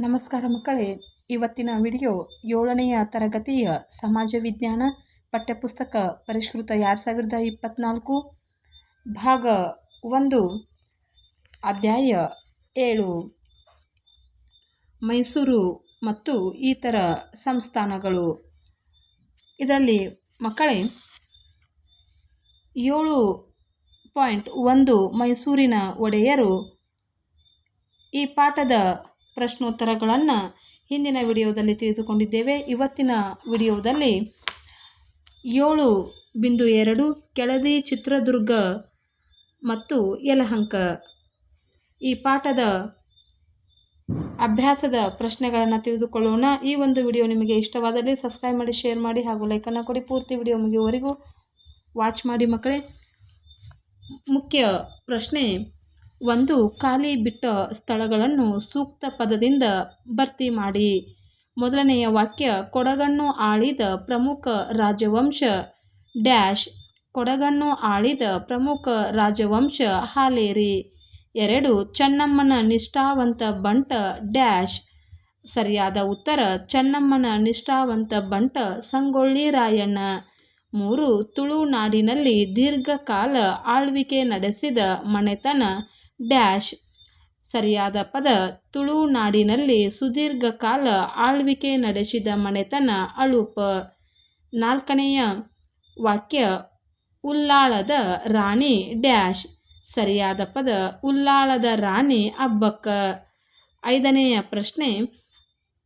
ನಮಸ್ಕಾರ ಮಕ್ಕಳೇ. ಇವತ್ತಿನ ವಿಡಿಯೋ ಏಳನೆಯ ತರಗತಿಯ ಸಮಾಜ ವಿಜ್ಞಾನ ಪಠ್ಯಪುಸ್ತಕ ಪರಿಷ್ಕೃತ ಎರಡು ಸಾವಿರದ ಇಪ್ಪತ್ತ್ನಾಲ್ಕು ಭಾಗ ಒಂದು, ಅಧ್ಯಾಯ ಏಳು. ಮೈಸೂರು ಮತ್ತು ಇತರ ಸಂಸ್ಥಾನಗಳು. ಇದರಲ್ಲಿ ಮಕ್ಕಳೇ, ಏಳು ಪಾಯಿಂಟ್ ಒಂದು ಮೈಸೂರಿನ ಒಡೆಯರು ಈ ಪಾಠದ ಪ್ರಶ್ನೋತ್ತರಗಳನ್ನು ಹಿಂದಿನ ವಿಡಿಯೋದಲ್ಲಿ ತಿಳಿದುಕೊಂಡಿದ್ದೇವೆ. ಇವತ್ತಿನ ವಿಡಿಯೋದಲ್ಲಿ ಏಳು ಬಿಂದು ಎರಡು, ಕೆಳದಿ ಚಿತ್ರದುರ್ಗ ಮತ್ತು ಯಲಹಂಕ. ಈ ಪಾಠದ ಅಭ್ಯಾಸದ ಪ್ರಶ್ನೆಗಳನ್ನು ತಿಳಿದುಕೊಳ್ಳೋಣ. ಈ ಒಂದು ವಿಡಿಯೋ ನಿಮಗೆ ಇಷ್ಟವಾದಲ್ಲಿ ಸಬ್ಸ್ಕ್ರೈಬ್ ಮಾಡಿ, ಶೇರ್ ಮಾಡಿ ಹಾಗೂ ಲೈಕನ್ನು ಕೊಡಿ. ಪೂರ್ತಿ ವಿಡಿಯೋ ಮುಗಿಯುವವರೆಗೂ ವಾಚ್ ಮಾಡಿ ಮಕ್ಕಳೇ. ಮುಖ್ಯ ಪ್ರಶ್ನೆ ಒಂದು ಖಾಲಿ ಬಿಟ್ಟ ಸ್ಥಳಗಳನ್ನು ಸೂಕ್ತ ಪದದಿಂದ ಭರ್ತಿ ಮಾಡಿ. ಮೊದಲನೆಯ ವಾಕ್ಯ, ಕೊಡಗನ್ನು ಆಳಿದ ಪ್ರಮುಖ ರಾಜವಂಶ ಡ್ಯಾಶ್, ಕೊಡಗನ್ನು ಆಳಿದ ಪ್ರಮುಖ ರಾಜವಂಶ ಹಾಲೇರಿ. ಎರಡು, ಚೆನ್ನಮ್ಮನ ನಿಷ್ಠಾವಂತ ಬಂಟ ಡ್ಯಾಶ್. ಸರಿಯಾದ ಉತ್ತರ, ಚೆನ್ನಮ್ಮನ ನಿಷ್ಠಾವಂತ ಬಂಟ ಸಂಗೊಳ್ಳಿ ರಾಯಣ್ಣ ಮೂರು, ತುಳುನಾಡಿನಲ್ಲಿ ದೀರ್ಘಕಾಲ ಆಳ್ವಿಕೆ ನಡೆಸಿದ ಮನೆತನ ಡ್ಯಾಶ್. ಸರಿಯಾದ ಪದ ತುಳುನಾಡಿನಲ್ಲಿ ಸುದೀರ್ಘ ಕಾಲ ಆಳ್ವಿಕೆ ನಡೆಸಿದ ಮನೆತನ ಅಳುಪ. ನಾಲ್ಕನೆಯ ವಾಕ್ಯ, ಉಲ್ಲಾಳದ ರಾಣಿ ಡ್ಯಾಶ್. ಸರಿಯಾದ ಪದ, ಉಲ್ಲಾಳದ ರಾಣಿ ಅಬ್ಬಕ್ಕ. ಐದನೆಯ ಪ್ರಶ್ನೆ,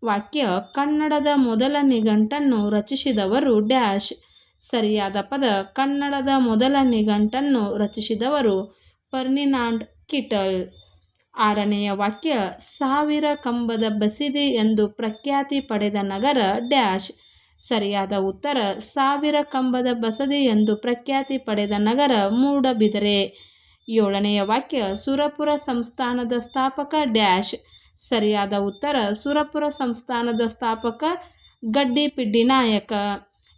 ವಾಕ್ಯ, ಕನ್ನಡದ ಮೊದಲ ನಿಘಂಟನ್ನು ರಚಿಸಿದವರು ಡ್ಯಾಶ್. ಸರಿಯಾದ ಪದ, ಕನ್ನಡದ ಮೊದಲ ನಿಘಂಟನ್ನು ರಚಿಸಿದವರು ಫರ್ನಿನಾಂಡ್ ಕಿಟಲ್. ಆರನೆಯ ವಾಕ್ಯ, ಸಾವಿರ ಕಂಬದ ಬಸಿದಿ ಎಂದು ಪ್ರಖ್ಯಾತಿ ಪಡೆದ ನಗರ ಡ್ಯಾಶ್. ಸರಿಯಾದ ಉತ್ತರ, ಸಾವಿರ ಕಂಬದ ಬಸದಿ ಎಂದು ಪ್ರಖ್ಯಾತಿ ಪಡೆದ ನಗರ ಮೂಡಬಿದರೆ. ಏಳನೆಯ ವಾಕ್ಯ, ಸುರಪುರ ಸಂಸ್ಥಾನದ ಸ್ಥಾಪಕ ಡ್ಯಾಶ್. ಸರಿಯಾದ ಉತ್ತರ, ಸುರಪುರ ಸಂಸ್ಥಾನದ ಸ್ಥಾಪಕ ಗಡ್ಡಿಪಿಡ್ಡಿ ನಾಯಕ.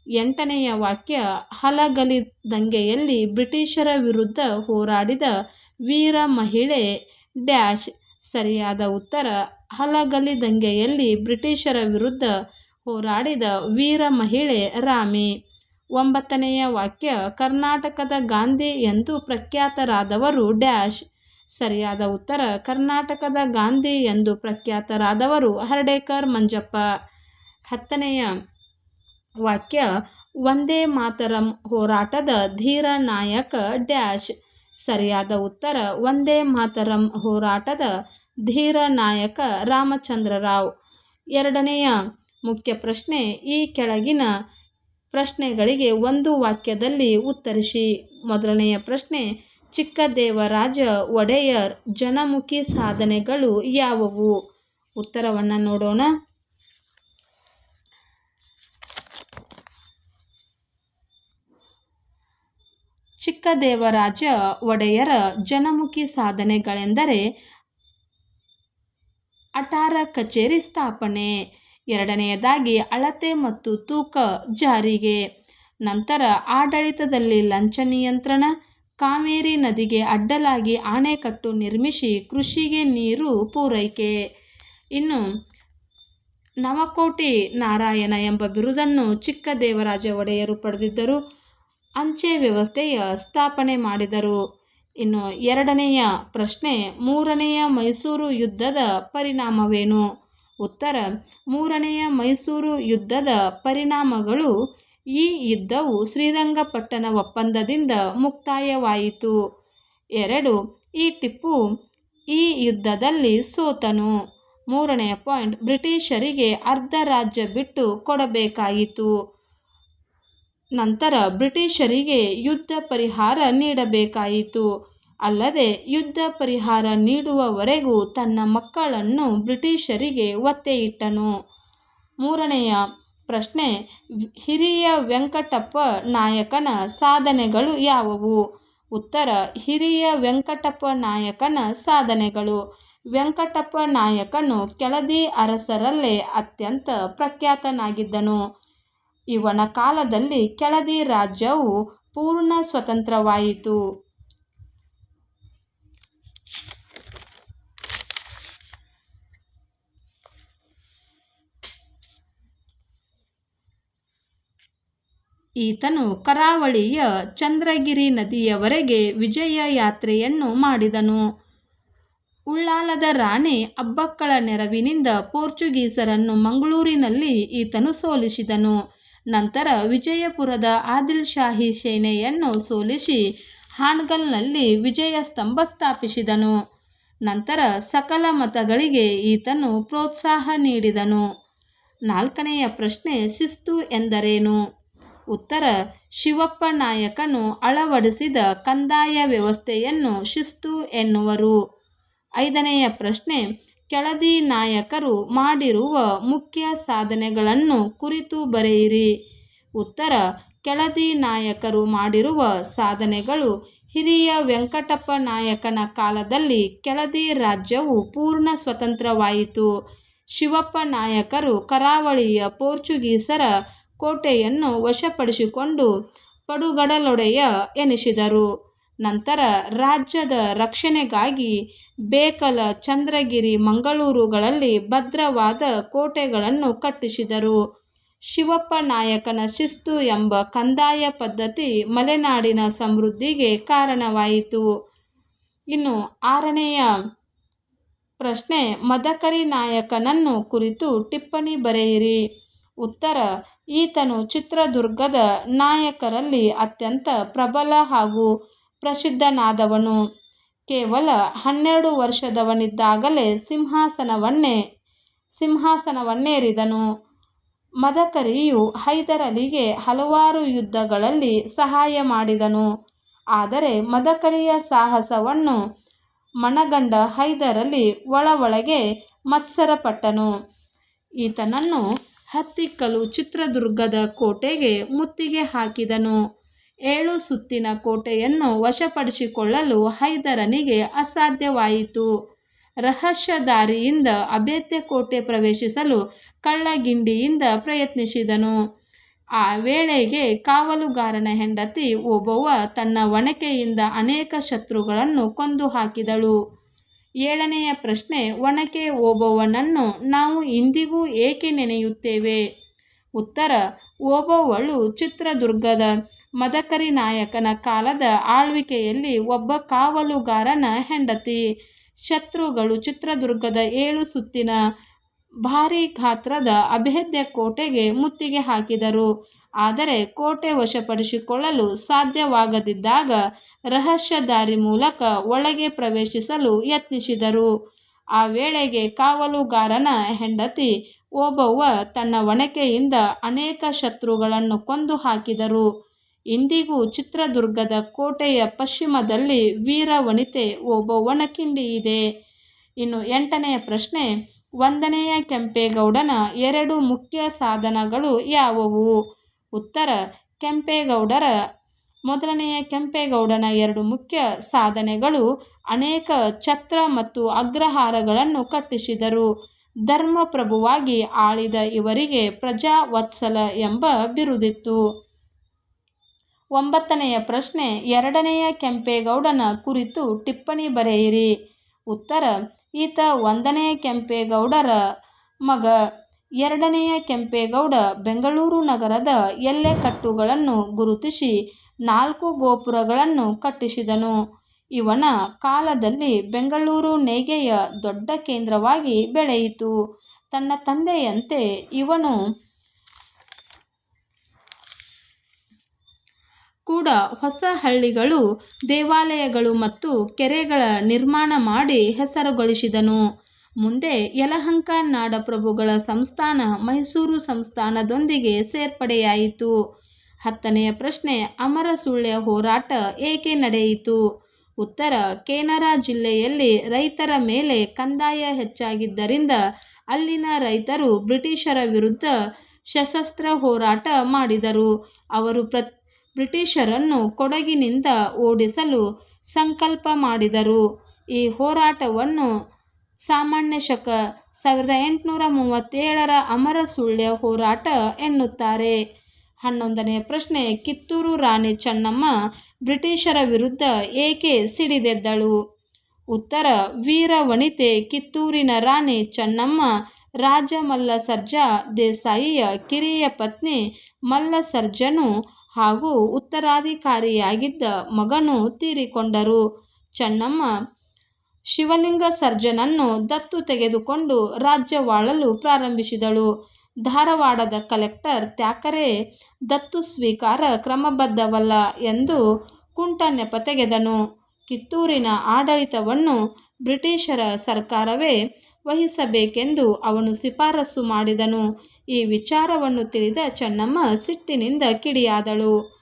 ಎಂಟನೆಯ ವಾಕ್ಯ, ಹಲಗಲಿ ದಂಗೆಯಲ್ಲಿ ಬ್ರಿಟಿಷರ ವಿರುದ್ಧ ಹೋರಾಡಿದ ವೀರ ಮಹಿಳೆ ಡ್ಯಾಶ್ ಸರಿಯಾದ ಉತ್ತರ. ಹಲಗಲಿ ದಂಗೆಯಲ್ಲಿ ಬ್ರಿಟಿಷರ ವಿರುದ್ಧ ಹೋರಾಡಿದ ವೀರ ಮಹಿಳೆ ರಾಮಿ. ಒಂಬತ್ತನೆಯ ವಾಕ್ಯ, ಕರ್ನಾಟಕದ ಗಾಂಧಿ ಎಂದು ಪ್ರಖ್ಯಾತರಾದವರು ಡ್ಯಾಶ್. ಸರಿಯಾದ ಉತ್ತರ, ಕರ್ನಾಟಕದ ಗಾಂಧಿ ಎಂದು ಪ್ರಖ್ಯಾತರಾದವರು ಹರಡೇಕರ್ ಮಂಜಪ್ಪ. ಹತ್ತನೆಯ ವಾಕ್ಯ ಒಂದೇ ಮಾತರಂ ಹೋರಾಟದ ಧೀರ ನಾಯಕ ಡ್ಯಾಶ್. ಸರಿಯಾದ ಉತ್ತರ ಒಂದೇ ಮಾತರಂ ಹೋರಾಟದ ಧೀರ ನಾಯಕ ರಾಮಚಂದ್ರರಾವ್. ಎರಡನೆಯ ಮುಖ್ಯ ಪ್ರಶ್ನೆ ಈ ಕೆಳಗಿನ ಪ್ರಶ್ನೆಗಳಿಗೆ ಒಂದು ವಾಕ್ಯದಲ್ಲಿ ಉತ್ತರಿಸಿ. ಮೊದಲನೆಯ ಪ್ರಶ್ನೆ, ಚಿಕ್ಕದೇವರಾಜ ಒಡೆಯರ್ ಜನಮುಖಿ ಸಾಧನೆಗಳು ಯಾವುವು? ಉತ್ತರವನ್ನು ನೋಡೋಣ. ಚಿಕ್ಕದೇವರಾಜ ಒಡೆಯರ ಜನಮುಖಿ ಸಾಧನೆಗಳೆಂದರೆ ಅಟಾರ ಕಚೇರಿ ಸ್ಥಾಪನೆ, ಎರಡನೆಯದಾಗಿ ಅಳತೆ ಮತ್ತು ತೂಕ ಜಾರಿಗೆ, ನಂತರ ಆಡಳಿತದಲ್ಲಿ ಲಂಚ ನಿಯಂತ್ರಣ, ಕಾವೇರಿ ನದಿಗೆ ಅಡ್ಡಲಾಗಿ ಆಣೆಕಟ್ಟು ನಿರ್ಮಿಸಿ ಕೃಷಿಗೆ ನೀರು ಪೂರೈಕೆ. ಇನ್ನು ನವಕೋಟಿ ನಾರಾಯಣ ಎಂಬ ಬಿರುದನ್ನು ಚಿಕ್ಕದೇವರಾಜ ಒಡೆಯರು ಪಡೆದಿದ್ದರು. ಅಂಚೆ ವ್ಯವಸ್ಥೆಯ ಸ್ಥಾಪನೆ ಮಾಡಿದರು. ಇನ್ನು ಎರಡನೆಯ ಪ್ರಶ್ನೆ, ಮೂರನೆಯ ಮೈಸೂರು ಯುದ್ಧದ ಪರಿಣಾಮವೇನು? ಉತ್ತರ, ಮೂರನೆಯ ಮೈಸೂರು ಯುದ್ಧದ ಪರಿಣಾಮಗಳು ಈ ಯುದ್ಧವು ಶ್ರೀರಂಗಪಟ್ಟಣ ಒಪ್ಪಂದದಿಂದ ಮುಕ್ತಾಯವಾಯಿತು. ಎರಡು, ಈ ಟಿಪ್ಪು ಈ ಯುದ್ಧದಲ್ಲಿ ಸೋತನು. ಮೂರನೆಯ ಪಾಯಿಂಟ್, ಬ್ರಿಟಿಷರಿಗೆ ಅರ್ಧ ರಾಜ್ಯ ಬಿಟ್ಟು ಕೊಡಬೇಕಾಯಿತು. ನಂತರ ಬ್ರಿಟಿಷರಿಗೆ ಯುದ್ಧ ಪರಿಹಾರ ನೀಡಬೇಕಾಯಿತು. ಅಲ್ಲದೆ ಯುದ್ಧ ಪರಿಹಾರ ನೀಡುವವರೆಗೂ ತನ್ನ ಮಕ್ಕಳನ್ನು ಬ್ರಿಟಿಷರಿಗೆ ಒತ್ತೆಯಿಟ್ಟನು. ಮೂರನೆಯ ಪ್ರಶ್ನೆ, ಹಿರಿಯ ವೆಂಕಟಪ್ಪ ನಾಯಕನ ಸಾಧನೆಗಳು ಯಾವುವು? ಉತ್ತರ, ಹಿರಿಯ ವೆಂಕಟಪ್ಪ ನಾಯಕನ ಸಾಧನೆಗಳು. ವೆಂಕಟಪ್ಪ ನಾಯಕನು ಕೆಳದಿ ಅರಸರಲ್ಲೇ ಅತ್ಯಂತ ಪ್ರಖ್ಯಾತನಾಗಿದ್ದನು. ಇವನ ಕಾಲದಲ್ಲಿ ಕೆಳದಿ ರಾಜ್ಯವು ಪೂರ್ಣ ಸ್ವತಂತ್ರವಾಯಿತು. ಈತನು ಕರಾವಳಿಯ ಚಂದ್ರಗಿರಿ ನದಿಯವರೆಗೆ ವಿಜಯ ಯಾತ್ರೆಯನ್ನು ಮಾಡಿದನು. ಉಳ್ಳಾಲದ ರಾಣಿ ಅಬ್ಬಕ್ಕಳ ನೆರವಿನಿಂದ ಪೋರ್ಚುಗೀಸರನ್ನು ಮಂಗಳೂರಿನಲ್ಲಿ ಈತನು ಸೋಲಿಸಿದನು. ನಂತರ ವಿಜಯಪುರದ ಆದಿಲ್ ಶಾಹಿ ಸೇನೆಯನ್ನು ಸೋಲಿಸಿ ಹಾನ್ಗಲ್ನಲ್ಲಿ ವಿಜಯ ಸ್ತಂಭ ಸ್ಥಾಪಿಸಿದನು. ನಂತರ ಸಕಲ ಮತಗಳಿಗೆ ಈತನು ಪ್ರೋತ್ಸಾಹ ನೀಡಿದನು. ನಾಲ್ಕನೆಯ ಪ್ರಶ್ನೆ ಶಿಸ್ತು ಎಂದರೇನು? ಉತ್ತರ, ಶಿವಪ್ಪ ನಾಯಕನು ಅಳವಡಿಸಿದ ಕಂದಾಯ ವ್ಯವಸ್ಥೆಯನ್ನು ಶಿಸ್ತು ಎನ್ನುವರು. ಐದನೆಯ ಪ್ರಶ್ನೆ ಕೆಳದಿ ನಾಯಕರು ಮಾಡಿರುವ ಮುಖ್ಯ ಸಾಧನೆಗಳನ್ನು ಕುರಿತು ಬರೆಯಿರಿ. ಉತ್ತರ, ಕೆಳದಿ ನಾಯಕರು ಮಾಡಿರುವ ಸಾಧನೆಗಳು ಹಿರಿಯ ವೆಂಕಟಪ್ಪ ನಾಯಕನ ಕಾಲದಲ್ಲಿ ಕೆಳದಿ ರಾಜ್ಯವು ಪೂರ್ಣ ಸ್ವತಂತ್ರವಾಯಿತು. ಶಿವಪ್ಪ ನಾಯಕರು ಕರಾವಳಿಯ ಪೋರ್ಚುಗೀಸರ ಕೋಟೆಯನ್ನು ವಶಪಡಿಸಿಕೊಂಡು ಪಡುಗಡಲೊಡೆಯ ಎನಿಸಿದರು. ನಂತರ ರಾಜ್ಯದ ರಕ್ಷಣೆಗಾಗಿ ಬೇಕಲ, ಚಂದ್ರಗಿರಿ, ಮಂಗಳೂರುಗಳಲ್ಲಿ ಭದ್ರವಾದ ಕೋಟೆಗಳನ್ನು ಕಟ್ಟಿಸಿದರು. ಶಿವಪ್ಪ ನಾಯಕನ ಶಿಸ್ತು ಎಂಬ ಕಂದಾಯ ಪದ್ಧತಿ ಮಲೆನಾಡಿನ ಸಮೃದ್ಧಿಗೆ ಕಾರಣವಾಯಿತು. ಇನ್ನು ಆರನೆಯ ಪ್ರಶ್ನೆ, ಮದಕರಿ ನಾಯಕನನ್ನು ಕುರಿತು ಟಿಪ್ಪಣಿ ಬರೆಯಿರಿ. ಉತ್ತರ, ಈತನು ಚಿತ್ರದುರ್ಗದ ನಾಯಕರಲ್ಲಿ ಅತ್ಯಂತ ಪ್ರಬಲ ಹಾಗೂ ಪ್ರಸಿದ್ಧನಾದವನು. ಕೇವಲ ಹನ್ನೆರಡು ವರ್ಷದವನಿದ್ದಾಗಲೇ ಸಿಂಹಾಸನವನ್ನೇ, ಸಿಂಹಾಸನವನ್ನೇರಿದನು. ಮದಕರಿಯು ಹೈದರಲಿಗೆ ಹಲವಾರು ಯುದ್ಧಗಳಲ್ಲಿ ಸಹಾಯ ಮಾಡಿದನು. ಆದರೆ ಮದಕರಿಯ ಸಾಹಸವನ್ನು ಮನಗಂಡ ಹೈದರಲಿ ಒಳ ಒಳಗೆ ಮತ್ಸರಪಟ್ಟನು. ಈತನನ್ನು ಹತ್ತಿಕ್ಕಲು ಚಿತ್ರದುರ್ಗದ ಕೋಟೆಗೆ ಮುತ್ತಿಗೆ ಹಾಕಿದನು. ಏಳು ಸುತ್ತಿನ ಕೋಟೆಯನ್ನು ವಶಪಡಿಸಿಕೊಳ್ಳಲು ಹೈದರನಿಗೆ ಅಸಾಧ್ಯವಾಯಿತು. ರಹಸ್ಯ ದಾರಿಯಿಂದ ಅಭೇದ್ಯ ಕೋಟೆ ಪ್ರವೇಶಿಸಲು ಕಳ್ಳಗಿಂಡಿಯಿಂದ ಪ್ರಯತ್ನಿಸಿದನು. ಆ ವೇಳೆಗೆ ಕಾವಲುಗಾರನ ಹೆಂಡತಿ ಒಬ್ಬವ ತನ್ನ ಒಣಕೆಯಿಂದ ಅನೇಕ ಶತ್ರುಗಳನ್ನು ಕೊಂದು ಹಾಕಿದಳು ಏಳನೆಯ ಪ್ರಶ್ನೆ ಒಣಕೆ ಓಬವ್ವನನ್ನು ನಾವು ಇಂದಿಗೂ ಏಕೆ ನೆನೆಯುತ್ತೇವೆ? ಉತ್ತರ, ಓಬವ್ವಳು ಚಿತ್ರದುರ್ಗದ ಮದಕರಿ ನಾಯಕನ ಕಾಲದ ಆಳ್ವಿಕೆಯಲ್ಲಿ ಒಬ್ಬ ಕಾವಲುಗಾರನ ಹೆಂಡತಿ. ಶತ್ರುಗಳು ಚಿತ್ರದುರ್ಗದ ಏಳು ಸುತ್ತಿನ ಭಾರೀ ಗಾತ್ರದ ಅಭೇದ್ಯ ಕೋಟೆಗೆ ಮುತ್ತಿಗೆ ಹಾಕಿದರು. ಆದರೆ ಕೋಟೆ ವಶಪಡಿಸಿಕೊಳ್ಳಲು ಸಾಧ್ಯವಾಗದಿದ್ದಾಗ ರಹಸ್ಯ ದಾರಿ ಮೂಲಕ ಒಳಗೆ ಪ್ರವೇಶಿಸಲು ಯತ್ನಿಸಿದರು. ಆ ವೇಳೆಗೆ ಕಾವಲುಗಾರನ ಹೆಂಡತಿ ಓಬವ್ವ ತನ್ನ ಒಣಕೆಯಿಂದ ಅನೇಕ ಶತ್ರುಗಳನ್ನು ಕೊಂದು ಹಾಕಿದರು. ಇಂದಿಗೂ ಚಿತ್ರದುರ್ಗದ ಕೋಟೆಯ ಪಶ್ಚಿಮದಲ್ಲಿ ವೀರವನಿತೆ ಒಬ್ಬ ಒಣಕಿಂಡಿ ಇದೆ. ಇನ್ನು ಎಂಟನೆಯ ಪ್ರಶ್ನೆ, ಒಂದನೆಯ ಕೆಂಪೇಗೌಡನ ಎರಡು ಮುಖ್ಯ ಸಾಧನಗಳು ಯಾವುವು? ಉತ್ತರ, ಕೆಂಪೇಗೌಡರ ಮೊದಲನೆಯ ಕೆಂಪೇಗೌಡನ ಎರಡು ಮುಖ್ಯ ಸಾಧನೆಗಳು ಅನೇಕ ಛತ್ರ ಮತ್ತು ಅಗ್ರಹಾರಗಳನ್ನು ಕಟ್ಟಿಸಿದರು. ಧರ್ಮಪ್ರಭುವಾಗಿ ಆಳಿದ ಇವರಿಗೆ ಪ್ರಜಾವತ್ಸಲ ಎಂಬ ಬಿರುದಿತ್ತು. ಒಂಬತ್ತನೆಯ ಪ್ರಶ್ನೆ, ಎರಡನೆಯ ಕೆಂಪೇಗೌಡನ ಕುರಿತು ಟಿಪ್ಪಣಿ ಬರೆಯಿರಿ. ಉತ್ತರ, ಈತ ಒಂದನೆಯ ಕೆಂಪೇಗೌಡರ ಮಗ. ಎರಡನೆಯ ಕೆಂಪೇಗೌಡ ಬೆಂಗಳೂರು ನಗರದ ಎಲ್ಲೆಕಟ್ಟುಗಳನ್ನು ಗುರುತಿಸಿ ನಾಲ್ಕು ಗೋಪುರಗಳನ್ನು ಕಟ್ಟಿಸಿದನು. ಇವನ ಕಾಲದಲ್ಲಿ ಬೆಂಗಳೂರು ನೇಯ್ಗೆಯ ದೊಡ್ಡ ಕೇಂದ್ರವಾಗಿ ಬೆಳೆಯಿತು. ತನ್ನ ತಂದೆಯಂತೆ ಇವನು ಕೂಡ ಹೊಸ ಹಳ್ಳಿಗಳು, ದೇವಾಲಯಗಳು ಮತ್ತು ಕೆರೆಗಳ ನಿರ್ಮಾಣ ಮಾಡಿ ಹೆಸರುಗೊಳಿಸಿದನು. ಮುಂದೆ ಯಲಹಂಕ ನಾಡಪ್ರಭುಗಳ ಸಂಸ್ಥಾನ ಮೈಸೂರು ಸಂಸ್ಥಾನದೊಂದಿಗೆ ಸೇರ್ಪಡೆಯಾಯಿತು. ಹತ್ತನೆಯ ಪ್ರಶ್ನೆ ಅಮರಸುಳ್ಯ ಹೋರಾಟ ಏಕೆ ನಡೆಯಿತು? ಉತ್ತರ, ಕೇನರಾ ಜಿಲ್ಲೆಯಲ್ಲಿ ರೈತರ ಮೇಲೆ ಕಂದಾಯ ಹೆಚ್ಚಾಗಿದ್ದರಿಂದ ಅಲ್ಲಿನ ರೈತರು ಬ್ರಿಟಿಷರ ವಿರುದ್ಧ ಸಶಸ್ತ್ರ ಹೋರಾಟ ಮಾಡಿದರು. ಅವರು ಪ್ರ ಬ್ರಿಟಿಷರನ್ನು ಕೊಡಗಿನಿಂದ ಓಡಿಸಲು ಸಂಕಲ್ಪ ಮಾಡಿದರು. ಈ ಹೋರಾಟವನ್ನು ಸಾಮಾನ್ಯ ಶಕ ಸಾವಿರದ ಎಂಟುನೂರ ಮೂವತ್ತೇಳರ ಅಮರ ಸುಳ್ಯ ಹೋರಾಟ ಎನ್ನುತ್ತಾರೆ. ಹನ್ನೊಂದನೆಯ ಪ್ರಶ್ನೆ, ಕಿತ್ತೂರು ರಾಣಿ ಚೆನ್ನಮ್ಮ ಬ್ರಿಟಿಷರ ವಿರುದ್ಧ ಏಕೆ ಸಿಡಿದೆದ್ದಳು? ಉತ್ತರ ವೀರ ವನಿತೆ ಕಿತ್ತೂರಿನ ರಾಣಿ ಚೆನ್ನಮ್ಮ ರಾಜ ಮಲ್ಲ ಸರ್ಜಾ ದೇಸಾಯಿಯ ಕಿರಿಯ ಪತ್ನಿ ಮಲ್ಲ ಸರ್ಜನು ಹಾಗೂ ಉತ್ತರಾಧಿಕಾರಿಯಾಗಿದ್ದ ಮಗನು ತೀರಿಕೊಂಡರು. ಚೆನ್ನಮ್ಮ ಶಿವಲಿಂಗ ಸರ್ಜನನ್ನು ದತ್ತು ತೆಗೆದುಕೊಂಡು ರಾಜ್ಯವಾಳಲು ಪ್ರಾರಂಭಿಸಿದಳು. ಧಾರವಾಡದ ಕಲೆಕ್ಟರ್ ತ್ಯಾಕರೆ ದತ್ತು ಸ್ವೀಕಾರ ಕ್ರಮಬದ್ಧವಲ್ಲ ಎಂದು ಕುಂಟ ನೆಪ ತೆಗೆದನು. ಕಿತ್ತೂರಿನ ಆಡಳಿತವನ್ನು ಬ್ರಿಟಿಷರ ಸರ್ಕಾರವೇ ವಹಿಸಬೇಕೆಂದು ಅವನು ಶಿಫಾರಸು ಮಾಡಿದನು. ಈ ವಿಚಾರವನ್ನು ತಿಳಿದ ಚೆನ್ನಮ್ಮ ಸಿಟ್ಟಿನಿಂದ ಕಿಡಿಯಾದಳು.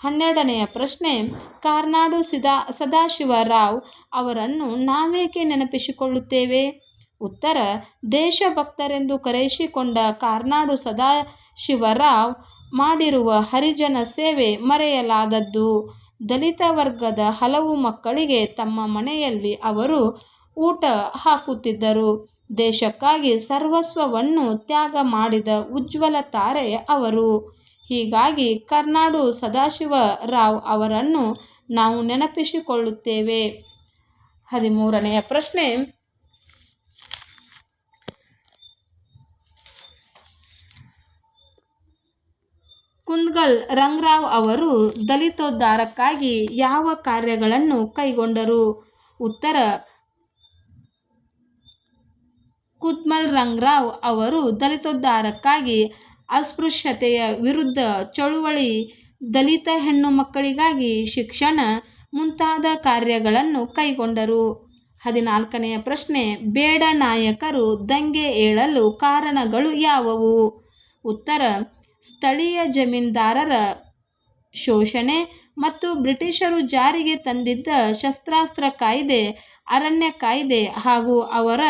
ಹನ್ನೆರಡನೆಯ ಪ್ರಶ್ನೆ, ಕಾರ್ನಾಡು ಸಿದಾ, ಸದಾಶಿವರಾವ್ ಅವರನ್ನು ನಾವೇಕೆ ನೆನಪಿಸಿಕೊಳ್ಳುತ್ತೇವೆ? ಉತ್ತರ, ದೇಶಭಕ್ತರೆಂದು ಕರೆಯಿಸಿಕೊಂಡ ಕಾರ್ನಾಡು ಸದಾಶಿವರಾವ್ ಮಾಡಿರುವ ಹರಿಜನ ಸೇವೆ ಮರೆಯಲಾದದ್ದು. ದಲಿತ ವರ್ಗದ ಹಲವು ಮಕ್ಕಳಿಗೆ ತಮ್ಮ ಮನೆಯಲ್ಲಿ ಅವರು ಊಟ ಹಾಕುತ್ತಿದ್ದರು. ದೇಶಕ್ಕಾಗಿ ಸರ್ವಸ್ವವನ್ನು ತ್ಯಾಗ ಮಾಡಿದ ಉಜ್ವಲ ತಾರೆ ಅವರು. ಹೀಗಾಗಿ ಕರ್ನಾಡು ಸದಾಶಿವರಾವ್ ಅವರನ್ನು ನಾವು ನೆನಪಿಸಿಕೊಳ್ಳುತ್ತೇವೆ. ಹದಿಮೂರನೆಯ ಪ್ರಶ್ನೆ. ಕುಂದಗಲ್ ರಂಗರಾವ್ ಅವರು ದಲಿತೋದ್ಧಾರಕ್ಕಾಗಿ ಯಾವ ಕಾರ್ಯಗಳನ್ನು ಕೈಗೊಂಡರು? ಉತ್ತರ ರಂಗರಾವ್ ಅವರು ದಲಿತೋದ್ಧಾರಕ್ಕಾಗಿ ಅಸ್ಪೃಶ್ಯತೆಯ ವಿರುದ್ಧ ಚಳುವಳಿ ದಲಿತ ಹೆಣ್ಣು ಮಕ್ಕಳಿಗಾಗಿ ಶಿಕ್ಷಣ ಮುಂತಾದ ಕಾರ್ಯಗಳನ್ನು ಕೈಗೊಂಡರು. ಹದಿನಾಲ್ಕನೆಯ ಪ್ರಶ್ನೆ, ಬೇಡ ನಾಯಕರು ದಂಗೆ ಏಳಲು ಕಾರಣಗಳು ಯಾವುವು? ಉತ್ತರ, ಸ್ಥಳೀಯ ಜಮೀನ್ದಾರರ ಶೋಷಣೆ ಮತ್ತು ಬ್ರಿಟಿಷರು ಜಾರಿಗೆ ತಂದಿದ್ದ ಶಸ್ತ್ರಾಸ್ತ್ರ ಕಾಯ್ದೆ, ಅರಣ್ಯ ಕಾಯ್ದೆ ಹಾಗೂ ಅವರ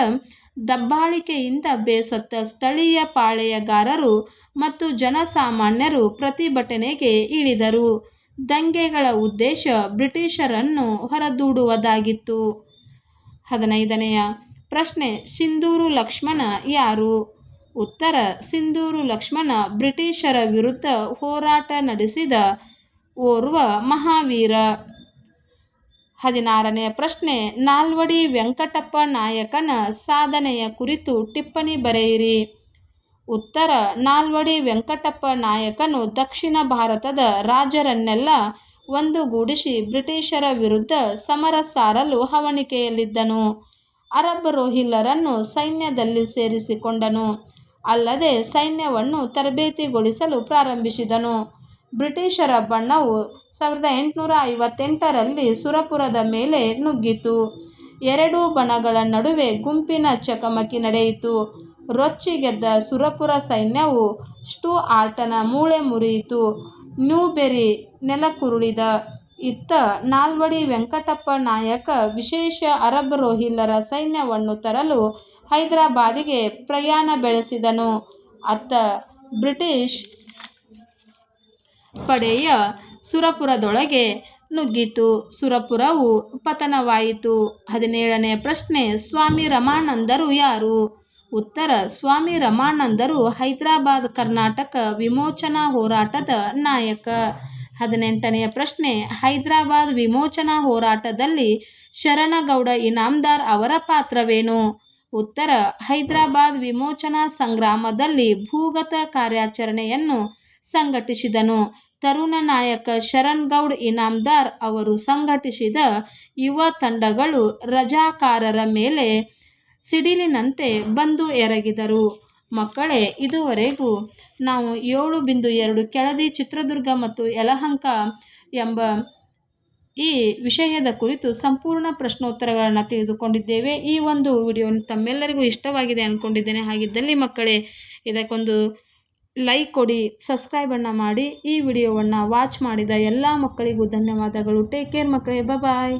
ದಬ್ಬಾಳಿಕೆಯಿಂದ ಬೇಸತ್ತ ಸ್ಥಳೀಯ ಪಾಳೆಯಗಾರರು ಮತ್ತು ಜನಸಾಮಾನ್ಯರು ಪ್ರತಿಭಟನೆಗೆ ಇಳಿದರು. ದಂಗೆಗಳ ಉದ್ದೇಶ ಬ್ರಿಟಿಷರನ್ನು ಹೊರದೂಡುವುದಾಗಿತ್ತು. ಹದಿನೈದನೆಯ ಪ್ರಶ್ನೆ, ಸಿಂಧೂರು ಲಕ್ಷ್ಮಣ ಯಾರು? ಉತ್ತರ, ಸಿಂಧೂರು ಲಕ್ಷ್ಮಣ ಬ್ರಿಟಿಷರ ವಿರುದ್ಧ ಹೋರಾಟ ನಡೆಸಿದ ಓರ್ವ ಮಹಾವೀರ. ಹದಿನಾರನೆಯ ಪ್ರಶ್ನೆ, ನಾಲ್ವಡಿ ವೆಂಕಟಪ್ಪ ನಾಯಕನ ಸಾಧನೆಯ ಕುರಿತು ಟಿಪ್ಪಣಿ ಬರೆಯಿರಿ. ಉತ್ತರ, ನಾಲ್ವಡಿ ವೆಂಕಟಪ್ಪ ನಾಯಕನು ದಕ್ಷಿಣ ಭಾರತದ ರಾಜರನ್ನೆಲ್ಲ ಒಂದುಗೂಡಿಸಿ ಬ್ರಿಟಿಷರ ವಿರುದ್ಧ ಸಮರ ಸಾರಲು ಹವಣಿಕೆಯಲ್ಲಿದ್ದನು. ಅರಬ್ ರೋಹಿಲ್ಲರನ್ನು ಸೈನ್ಯದಲ್ಲಿ ಸೇರಿಸಿಕೊಂಡನು. ಅಲ್ಲದೆ ಸೈನ್ಯವನ್ನು ತರಬೇತಿಗೊಳಿಸಲು ಪ್ರಾರಂಭಿಸಿದನು. ಬ್ರಿಟಿಷರ ಬಣ್ಣವು ಸಾವಿರದ ಎಂಟುನೂರ ಐವತ್ತೆಂಟರಲ್ಲಿ ಸುರಪುರದ ಮೇಲೆ ನುಗ್ಗಿತು. ಎರಡು ಬಣಗಳ ನಡುವೆ ಗುಂಪಿನ ಚಕಮಕಿ ನಡೆಯಿತು. ರೊಚ್ಚಿ ಗೆದ್ದ ಸುರಪುರ ಸೈನ್ಯವು ಸ್ಟುಆರ್ಟನ ಮೂಳೆ ಮುರಿಯಿತು. ನ್ಯೂಬೆರಿ ನೆಲಕ್ಕುರುಳಿದ ಇತ್ತ ನಾಲ್ವಡಿ ವೆಂಕಟಪ್ಪ ನಾಯಕ ವಿಶೇಷ ಅರಬ್ ರೋಹಿಲ್ಲರ ಸೈನ್ಯವನ್ನು ತರಲು ಹೈದರಾಬಾದಿಗೆ ಪ್ರಯಾಣ ಬೆಳೆಸಿದನು. ಅತ್ತ ಬ್ರಿಟಿಷ್ ಪಡೆಯ ಸುರಪುರದೊಳಗೆ ನುಗ್ಗಿತು. ಸುರಪುರವು ಪತನವಾಯಿತು. ಹದಿನೇಳನೇ ಪ್ರಶ್ನೆ, ಸ್ವಾಮಿ ರಮಾನಂದರು ಯಾರು? ಉತ್ತರ, ಸ್ವಾಮಿ ರಮಾನಂದರು ಹೈದರಾಬಾದ್ ಕರ್ನಾಟಕ ವಿಮೋಚನಾ ಹೋರಾಟದ ನಾಯಕ. ಹದಿನೆಂಟನೆಯ ಪ್ರಶ್ನೆ, ಹೈದರಾಬಾದ್ ವಿಮೋಚನಾ ಹೋರಾಟದಲ್ಲಿ ಶರಣಗೌಡ ಇನಾಮದಾರ್ ಅವರ ಪಾತ್ರವೇನು? ಉತ್ತರ, ಹೈದರಾಬಾದ್ ವಿಮೋಚನಾ ಸಂಗ್ರಾಮದಲ್ಲಿ ಭೂಗತ ಕಾರ್ಯಾಚರಣೆಯನ್ನು ಸಂಘಟಿಸಿದನು. ತರುಣ ನಾಯಕ ಶರಣ್ಗೌಡ್ ಇನಾಮದಾರ್ ಅವರು ಸಂಘಟಿಸಿದ ಯುವ ತಂಡಗಳು ರಜಾಕಾರರ ಮೇಲೆ ಸಿಡಿಲಿನಂತೆ ಬಂದು ಎರಗಿದರು. ಮಕ್ಕಳೇ, ಇದುವರೆಗೂ ನಾವು ಏಳು ಬಿಂದು ಎರಡು ಕೆಳದಿ ಚಿತ್ರದುರ್ಗ ಮತ್ತು ಯಲಹಂಕ ಎಂಬ ಈ ವಿಷಯದ ಕುರಿತು ಸಂಪೂರ್ಣ ಪ್ರಶ್ನೋತ್ತರಗಳನ್ನು ತಿಳಿದುಕೊಂಡಿದ್ದೇವೆ. ಈ ಒಂದು ವಿಡಿಯೋ ತಮ್ಮೆಲ್ಲರಿಗೂ ಇಷ್ಟವಾಗಿದೆ ಅಂದ್ಕೊಂಡಿದ್ದೇನೆ ಹಾಗಿದ್ದಲ್ಲಿ ಮಕ್ಕಳೇ, ಇದಕ್ಕೊಂದು ಲೈಕ್ ಕೊಡಿ ಸಬ್ಸ್ಕ್ರೈಬನ್ನು ಮಾಡಿ ಈ ವಿಡಿಯೋವನ್ನು ವಾಚ್ ಮಾಡಿದ ಎಲ್ಲ ಮಕ್ಕಳಿಗೂ ಧನ್ಯವಾದಗಳು. ಟೇಕ್ ಕೇರ್ ಮಕ್ಕಳೇ ಬಾಯ್